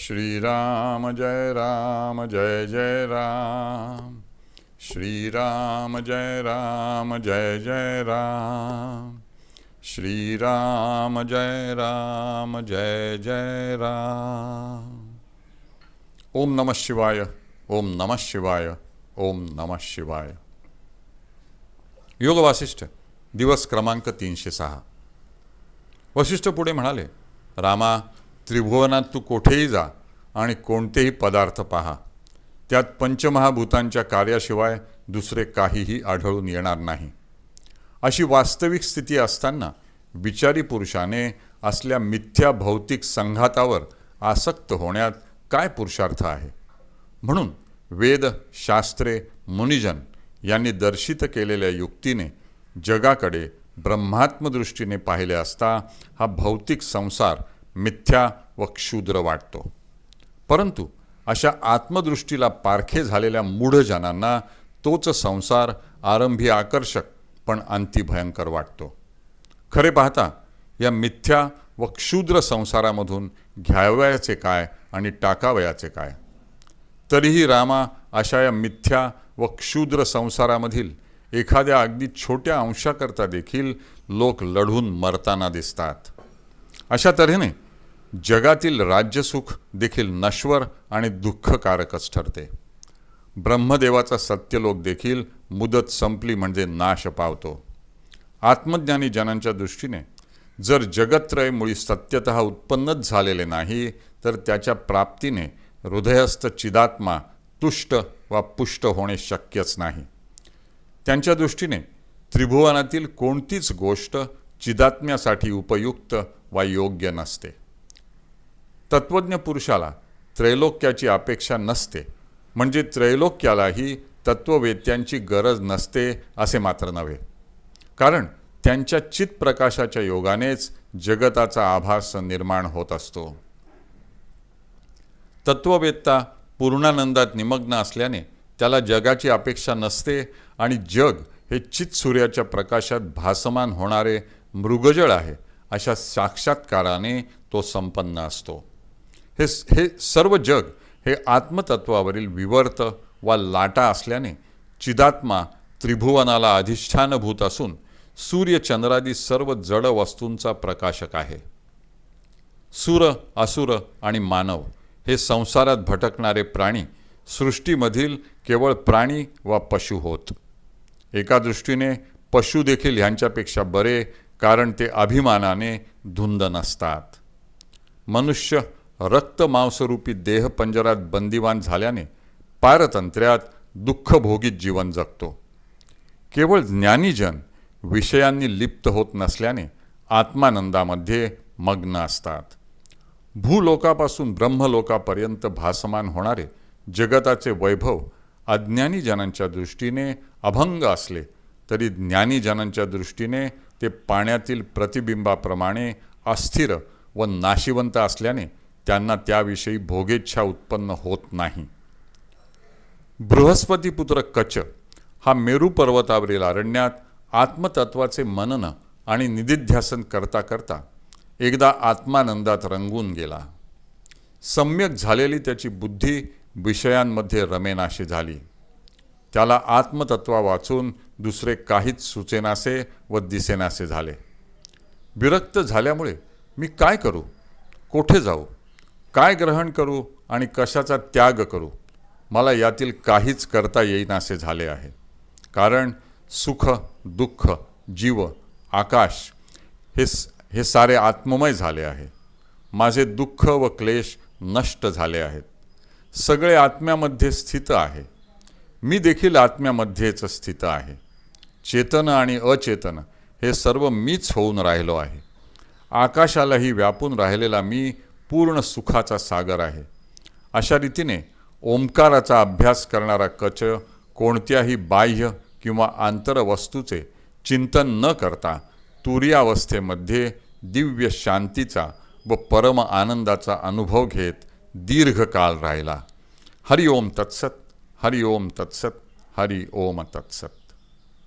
श्रीराम जय राम जय जय राम। श्रीराम जय राम जय जय राम। श्रीराम जय राम जय जय राम। ओम नमः शिवाय ओम नमः शिवाय ओम नमः शिवाय। योग वासिष्ठ दिवस क्रमांक तीनशे सहा। वशिष्ठ पुढे म्हणाले रामा त्रिभुवनात तू कोठेही जा आणि कोणतेही पदार्थ पहा. त्यात पंचमहाभूतांच्या कार्याशिवाय दुसरे काहीही आढळून येणार नाही. अशी वास्तविक स्थिती असताना विचारी पुरुषाने असल्या मिथ्या भौतिक संघातावर आसक्त होण्यात काय पुरुषार्थ आहे? म्हणून वेद शास्त्रे मुनिजन यांनी दर्शित केलेल्या युक्तीने जगाकडे ब्रह्मात्मदृष्टीने पाहिले असता हा भौतिक संसार मिथ्या व क्षुद्र वाटतो. परंतु अशा आत्मदृष्टीला पारखे झालेल्या मूढजनांना तोच संसार आरंभी आकर्षक पण अंती भयंकर वाटतो. खरे पाहता या मिथ्या व क्षुद्र संसारामधून घ्यावयाचे काय आणि टाकावयाचे काय? तरीही रामा अशा या मिथ्या व क्षुद्र संसारामधील एखाद्या अगदी छोट्या अंशाकरता देखील लोक लढून मरताना दिसतात. अशा तऱ्हेने जगातील राज्यसुख देखील नश्वर आणि दुःखकारकच ठरते. ब्रह्मदेवाचा सत्यलोक देखील मुदत संपली म्हणजे नाश पावतो. आत्मज्ञानी जनांच्या दृष्टीने जर जगत्रय मुळी सत्यत उत्पन्नच झालेले नाही तर त्याच्या प्राप्तीने हृदयस्थ चिदात्मा तुष्ट वा पुष्ट होणे शक्यच नाही. त्यांच्या दृष्टीने त्रिभुवनातील कोणतीच गोष्ट चिदात्म्यासाठी उपयुक्त वा योग्य नसते. तत्वज्ञ पुरुषाला त्रैलोक्याची अपेक्षा नसते. म्हणजे त्रैलोक्यालाही तत्ववेत्यांची गरज नसते असे मात्र नव्हे. कारण त्यांच्या चित्प्रकाशाच्या योगानेच जगताचा आभास निर्माण होत असतो. तत्ववेत्ता पूर्णानंदात निमग्न असल्याने त्याला जगाची अपेक्षा नसते आणि जग हे चित सूर्याच्या प्रकाशात भासमान होणारे मृगजळ आहे अशा साक्षात्काराने तो संपन्न असतो. हे हे सर्व जग हे आत्मतत्वावरील विवर्त वा लाटा असल्याने चिदात्मा त्रिभुवनाला अधिष्ठानभूत असून सूर्यचंद्रादी सर्व जड वस्तूंचा प्रकाशक आहे. सूर असुर आणि मानव हे संसारात भटकणारे प्राणी सृष्टीमधील केवळ प्राणी वा पशु होत. एका दृष्टीने पशु देखील ह्यांच्यापेक्षा बरे कारण ते अभिमानाने धुंद नसतात. मनुष्य रक्त मांसरूपी देहपंजरात बंदिवान झाल्याने पारतंत्र्यात दुःखभोगीत जीवन जगतो. केवळ ज्ञानीजन विषयांनी लिप्त होत नसल्याने आत्मानंदामध्ये मग्न असतात. भूलोकापासून ब्रह्मलोकापर्यंत भासमान होणारे जगताचे वैभव अज्ञानीजनांच्या दृष्टीने अभंग असले तरी ज्ञानीजनांच्या दृष्टीने ते पाण्यातील प्रतिबिंबाप्रमाणे अस्थिर व नाशिवंत असल्याने त्यांना त्याविषयी भोगेच्छा उत्पन्न होत नाही. बृहस्पतीपुत्र कच हा मेरू पर्वतावरील अरण्यात आत्मतत्वाचे मनन आणि निधिध्यासन करता करता एकदा आत्मानंदात रंगून गेला. सम्यक झालेली त्याची बुद्धी विषयांमध्ये रमेनाशी झाली. त्याला आत्मतत्वा वाचून दुसरे काहीच सुचेनासे व दिसेनासे झाले. विरक्त झाल्यामुळे मी काय करू? कोठे जाऊ? काय ग्रहण करू आणि कशाचा त्याग करू? मला यातील काहीच करता येईनासे झाले आहे. कारण सुख दुःख जीव आकाश हे हे सारे आत्ममय झाले आहे. माझे दुःख व क्लेश नष्ट झाले आहेत. सगळे आत्म्यामध्ये स्थित आहे. मी देखील आत्म्यामध्येच स्थित आहे. चेतन आणि अचेतन हे सर्व मीच होऊन राहिलो आहे. आकाशालाही व्यापून राहिलेला मी पूर्ण सुखाचा सागर आहे. अशा रीतीने ओंकाराचा अभ्यास करणारा कच कोणत्याही बाह्य किंवा आंतरवस्तूचे चिंतन न करता तुर्यावस्थेमध्ये दिव्य शांतीचा व परम आनंदाचा अनुभव घेत दीर्घकाळ राहिला. हरि ओम तत्सत हरि ओम तत्सत हरि ओम तत्सत.